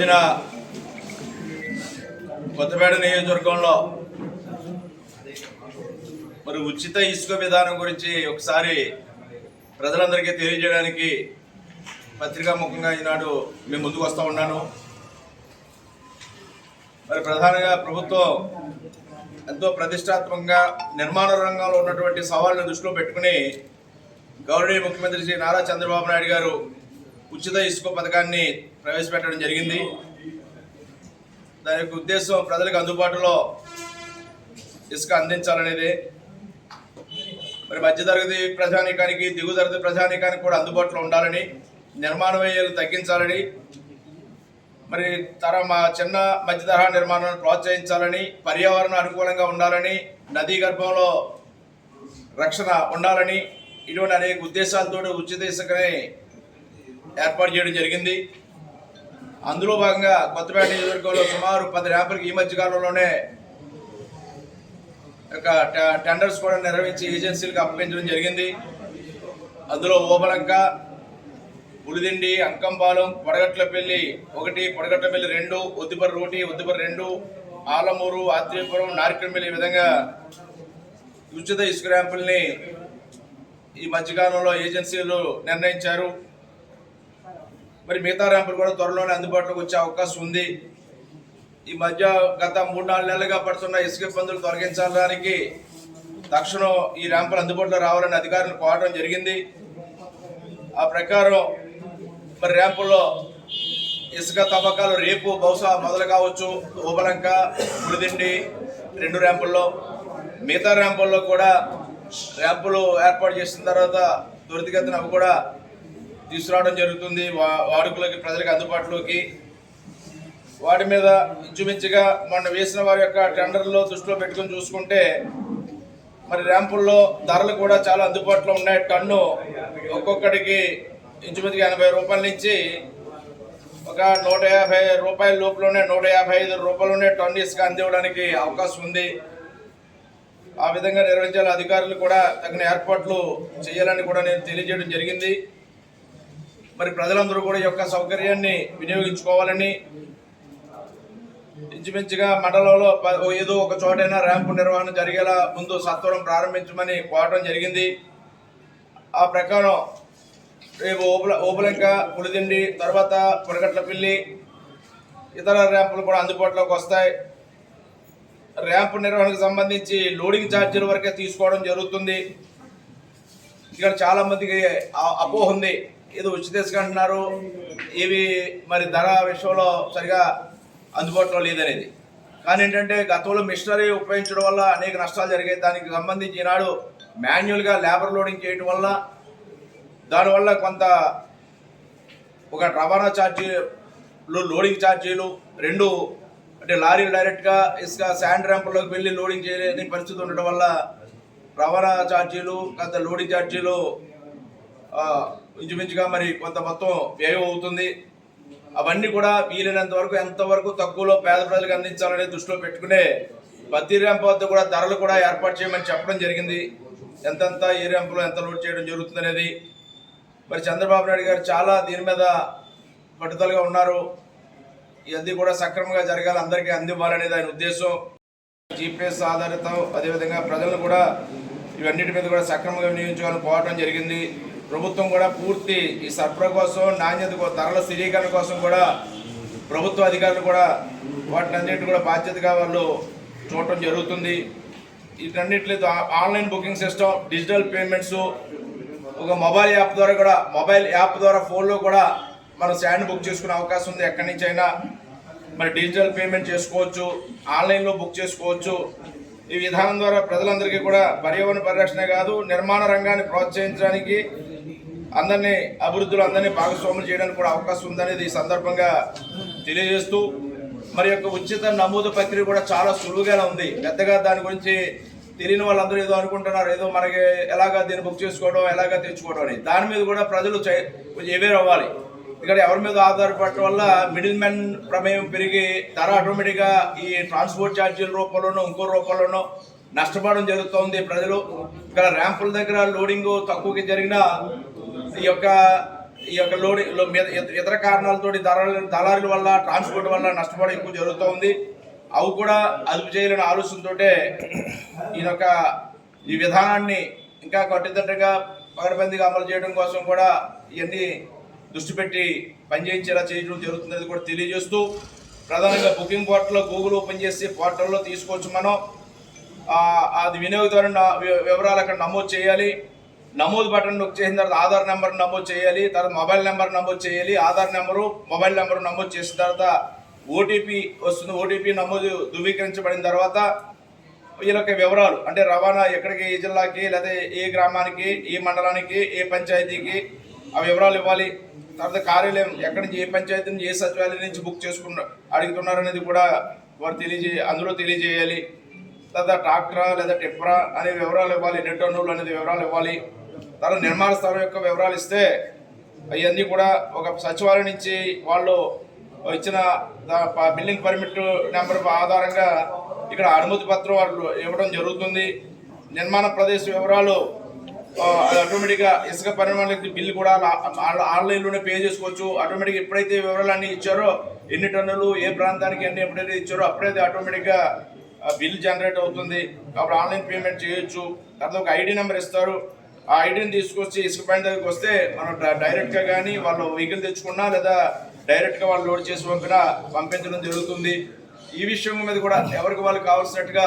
రోజున కొత్తపేట నియోజకవర్గంలో మరి ఉచిత ఇసుక విధానం గురించి ఒకసారి ప్రజలందరికీ తెలియజేయడానికి పత్రికా ముఖంగా ఈనాడు మేము ముందుకు వస్తూ ఉన్నాను. మరి ప్రధానంగా ప్రభుత్వం ఎంతో ప్రతిష్టాత్మకంగా నిర్మాణ రంగంలో ఉన్నటువంటి సవాళ్ళను దృష్టిలో పెట్టుకుని గౌరవనీయ ముఖ్యమంత్రి శ్రీ నారా చంద్రబాబు నాయుడు గారు ఉచిత ఇసుక పథకాన్ని ప్రవేశపెట్టడం జరిగింది. దాని యొక్క ఉద్దేశం ప్రజలకు అందుబాటులో ఇసుక అందించాలనేది. మరి మధ్యతరగతి ప్రజానీకానికి దిగువ తరగతి ప్రజానీకానికి కూడా అందుబాటులో ఉండాలని నిర్మాణ వ్యయాలు తగ్గించాలని మరి తర మా చిన్న మధ్య తరహా నిర్మాణాలను ప్రోత్సహించాలని పర్యావరణ అనుకూలంగా ఉండాలని నదీ గర్భంలో రక్షణ ఉండాలని ఇటువంటి అనేక ఉద్దేశాలతో ఉచిత ఇసుకని ఏర్పాటు చేయడం జరిగింది. అందులో భాగంగా కొత్తపేట నియోజకవర్గంలో సుమారు పది ర్యాంపులకు ఈ మధ్య కాలంలోనే ఒక టెండర్స్ కూడా నిర్వహించి ఏజెన్సీలకు అప్పగించడం జరిగింది. అందులో ఓబలంక ఉలిదిండి అంకంపాలెం పొడగట్లపల్లి ఒకటి పొడగట్లపల్లి రెండు ఒద్దిపర్రి ఒకటి ఒద్దిపర్రి రెండు ఆలమూరు ఆత్రేయపురం నారికల్పల్లి ఈ విధంగా ఉచిత ఇసుక ర్యాంపుల్ని ఈ మధ్యకాలంలో ఏజెన్సీలు నిర్ణయించారు. మరి మిగతా ర్యాంపులు కూడా త్వరలోనే అందుబాటులోకి వచ్చే అవకాశం ఉంది. ఈ మధ్య గత మూడు నాలుగు నెలలుగా పడుతున్న ఇసుక ఇబ్బందులు తొలగించడానికి తక్షణం ఈ ర్యాంపులు అందుబాటులో రావాలని అధికారులు కోరడం జరిగింది. ఆ ప్రకారం మరి ర్యాంపుల్లో ఇసుక తవ్వకాలు రేపు బహుశా మొదలు కావచ్చు. ఓబలంక పులిదిండి రెండు ర్యాంపుల్లో. మిగతా ర్యాంపుల్లో కూడా ర్యాంపులు ఏర్పాటు చేసిన తర్వాత త్వరితగతిన అవి కూడా తీసుకురావడం జరుగుతుంది. వా- వాడుకలోకి ప్రజలకు అందుబాటులోకి. వాటి మీద ఇంచుమించుగా మొన్న వేసిన వారి యొక్క టెండర్లో దృష్టిలో పెట్టుకుని చూసుకుంటే మరి ర్యాంపుల్లో ధరలు కూడా చాలా అందుబాటులో ఉన్నాయి. టన్ను ఒక్కొక్కడికి ఇంచుమించుగా ఎనభై రూపాయల నుంచి ఒక నూట యాభై రూపాయల లోపలనే నూట యాభై ఐదు రూపాయలనే టన్ను ఇసుక అందివ్వడానికి అవకాశం ఉంది. ఆ విధంగా నిర్వహించాలి. అధికారులు కూడా తగిన ఏర్పాట్లు చేయాలని కూడా నేను తెలియజేయడం జరిగింది. మరి ప్రజలందరూ కూడా ఈ యొక్క సౌకర్యాన్ని వినియోగించుకోవాలని ఇంచుమించుగా మండలంలో ఏదో ఒక చోటైనా ర్యాంపు నిర్వహణ జరిగేలా ముందు సత్వరం ప్రారంభించమని కోరడం జరిగింది. ఆ ప్రకారం రేపు ఓపుల ఓపులంక పులిదిండి తర్వాత పురగట్లపల్లి ఇతర ర్యాంపులు కూడా అందుబాటులోకి వస్తాయి. ర్యాంపు నిర్వహణకు సంబంధించి లోడింగ్ ఛార్జీల వరకే తీసుకోవడం జరుగుతుంది. ఇక్కడ చాలామందికి అపోహ ఉంది. ఏదో ఉచిత ఇసుక అంటున్నారు ఇవి మరి ధర విషయంలో సరిగా అందుబాటులో లేదనేది. కానీ ఏంటంటే గతంలో మిషనరీ ఉపయోగించడం వల్ల అనేక నష్టాలు జరిగాయి. దానికి సంబంధించి ఈనాడు మాన్యువల్గా లేబర్ లోడింగ్ చేయడం వల్ల దానివల్ల కొంత ఒక రవాణా ఛార్జీలు లోడింగ్ ఛార్జీలు రెండు అంటే లారీలు డైరెక్ట్గా ఇసుక శాండ్ ర్యాంపుల్లోకి వెళ్ళి లోడింగ్ చేయలేని పరిస్థితి ఉండడం వల్ల రవాణా ఛార్జీలు కొంత లోడింగ్ ఛార్జీలు ఇంచుమించుగా మరి కొంత మొత్తం వ్యయం అవుతుంది. అవన్నీ కూడా వీలైనంత వరకు ఎంతవరకు తక్కువలో పేద ప్రజలకు అందించాలనే దృష్టిలో పెట్టుకునే ప్రతి ర్యాంప్ వద్ద కూడా ధరలు కూడా ఏర్పాటు చేయమని చెప్పడం జరిగింది. ఎంతెంత ఏ ర్యాంపులో ఎంత లోడ్ చేయడం జరుగుతుంది అనేది మరి చంద్రబాబు నాయుడు గారు చాలా దీని మీద పట్టుదలగా ఉన్నారు. ఇవన్నీ కూడా సక్రమంగా జరగాలి అందరికీ అందివ్వాలనేది ఆయన ఉద్దేశం. జీపీఎస్ ఆధారితం అదేవిధంగా ప్రజలను కూడా ఇవన్నిటి మీద కూడా సక్రమంగా వినియోగించాలని పోవడం జరిగింది. ప్రభుత్వం కూడా పూర్తి ఈ సరఫరా కోసం నాణ్యత ధరల స్థిరీకరణ కోసం కూడా ప్రభుత్వ అధికారులు కూడా వాటిని అన్నింటి కూడా బాధ్యతగా వాళ్ళు చూడటం జరుగుతుంది. వీటన్నిటి online booking system digital payments ఒక మొబైల్ యాప్ ద్వారా కూడా మొబైల్ యాప్ ద్వారా ఫోన్లో కూడా మనం స్టాండ్ బుక్ చేసుకునే అవకాశం ఉంది ఎక్కడి నుంచి అయినా మరి డిజిటల్ పేమెంట్ చేసుకోవచ్చు ఆన్లైన్లో బుక్ చేసుకోవచ్చు. ఈ విధానం ద్వారా ప్రజలందరికీ కూడా పర్యావరణ పరిరక్షణ కాదు నిర్మాణ రంగాన్ని ప్రోత్సహించడానికి అందరినీ అభివృద్ధిలో అందరినీ భాగస్వాములు చేయడానికి కూడా అవకాశం ఉందనేది ఈ సందర్భంగా తెలియజేస్తూ మరి యొక్క ఉచిత నమోదు ప్రక్రియ కూడా చాలా సులువుగానే ఉంది. పెద్దగా దాని గురించి తెలియని వాళ్ళందరూ ఏదో అనుకుంటున్నారు ఏదో మనకి ఎలాగా దీన్ని బుక్ చేసుకోవడం ఎలాగా తెచ్చుకోవడం అని. దాని మీద కూడా ప్రజలు చే- కొంచెం అవేర్ అవ్వాలి. ఇక్కడ ఎవరి మీద ఆధారపడటం వల్ల మిడిల్ మ్యాన్ ప్రమేయం పెరిగి ధర ఆటోమేటిక్గా ఈ ట్రాన్స్పోర్ట్ ఛార్జీల రూపంలోనో ఇంకో రూపంలోనో నష్టపోవడం జరుగుతోంది ప్రజలు. ఇక్కడ ర్యాంపుల దగ్గర లోడింగ్ తక్కువకి జరిగిన ఈ యొక్క ఈ యొక్క లోడ్ మీద ఇతర కారణాలతో దళారుల దళారుల వల్ల ట్రాన్స్పోర్ట్ వల్ల నష్టపోవడం ఎక్కువ జరుగుతూ ఉంది. అవి కూడా అదుపు చేయాలనే ఆలోచనతోటే ఈ యొక్క ఈ విధానాన్ని ఇంకా కట్టుదిట్టగా పగడబందీగా అమలు చేయడం కోసం కూడా ఇవన్నీ దృష్టి పెట్టి పనిచేయించేలా చేయడం జరుగుతుందని కూడా తెలియజేస్తూ ప్రధానంగా బుకింగ్ పోర్టల్లో గూగుల్ ఓపెన్ చేసి పోర్టల్లో తీసుకోవచ్చు మనం. అది వినియోగదారు వివరాలు అక్కడ నమోదు చేయాలి. నమోదు బటన్ నొక్ చేసిన తర్వాత ఆధార్ నెంబర్ నమోదు చేయాలి తర్వాత మొబైల్ నెంబర్ నమోదు చేయాలి ఆధార్ నెంబరు మొబైల్ నెంబర్ నమోదు చేసిన తర్వాత ఓటీపీ వస్తుంది. ఓటీపీ నమోదు ధృవీకరించబడిన తర్వాత వీళ్ళ వివరాలు అంటే రవాణా ఎక్కడికి ఏ జిల్లాకి లేదా ఏ గ్రామానికి ఏ మండలానికి ఏ పంచాయతీకి ఆ వివరాలు ఇవ్వాలి. తర్వాత కార్యాలయం ఎక్కడి నుంచి ఏ పంచాయతీ నుంచి ఏ సచివాలయం నుంచి బుక్ చేసుకున్న అడుగుతున్నారు అనేది కూడా వారు తెలియజే అందులో తెలియజేయాలి. తర్వాత ట్రాక్టరా లేదా టిప్పరా అనే వివరాలు ఇవ్వాలి ఎన్ని టన్నులు అనేది వివరాలు ఇవ్వాలి. తన నిర్మాణ స్థలం యొక్క వివరాలు ఇస్తే అవన్నీ కూడా ఒక సచివాలయం నుంచి వాళ్ళు ఇచ్చిన దా- బిల్డింగ్ పర్మిట్ నెంబర్ ఆధారంగా ఇక్కడ అనుమతి పత్రం వాళ్ళు ఇవ్వడం జరుగుతుంది. నిర్మాణ ప్రదేశ వివరాలు ఆటోమేటిక్గా ఇసుక పరిమాణాలకి బిల్లు కూడా ఆన్లైన్లోనే పే చేసుకోవచ్చు. ఆటోమేటిక్గా ఎప్పుడైతే వివరాలు అన్ని ఇచ్చారో ఎన్ని టన్నులు ఏ ప్రాంతానికి అన్ని ఎప్పుడైతే ఇచ్చారో అప్పుడైతే ఆటోమేటిక్గా బిల్ జనరేట్ అవుతుంది. అప్పుడు ఆన్లైన్ పేమెంట్ చేయొచ్చు. తర్వాత ఒక ఐడి నెంబర్ ఇస్తారు. ఆ ఐడిని తీసుకొచ్చి ఇసుక పైన దగ్గరికి వస్తే మనం డ- డైరెక్ట్గా కానీ వాళ్ళు వెహికల్ తెచ్చుకున్నా లేదా డైరెక్ట్గా వాళ్ళు లోడ్ చేసి పంపిన పంపించడం జరుగుతుంది. ఈ విషయం మీద కూడా ఎవరికి వాళ్ళకి కావాల్సినట్టుగా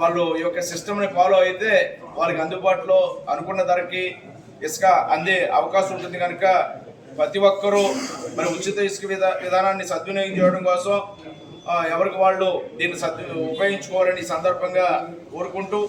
వాళ్ళు ఈ యొక్క సిస్టమ్ని ఫాలో అయితే వాళ్ళకి అందుబాటులో అనుకున్న ధరకి ఇసుక అందే అవకాశం ఉంటుంది కనుక ప్రతి ఒక్కరూ మరి ఉచిత ఇసుక విధా విధానాన్ని సద్వినియోగం చేయడం కోసం ఎవరికి వాళ్ళు దీన్ని సద్ ఉపయోగించుకోవాలని సందర్భంగా కోరుకుంటూ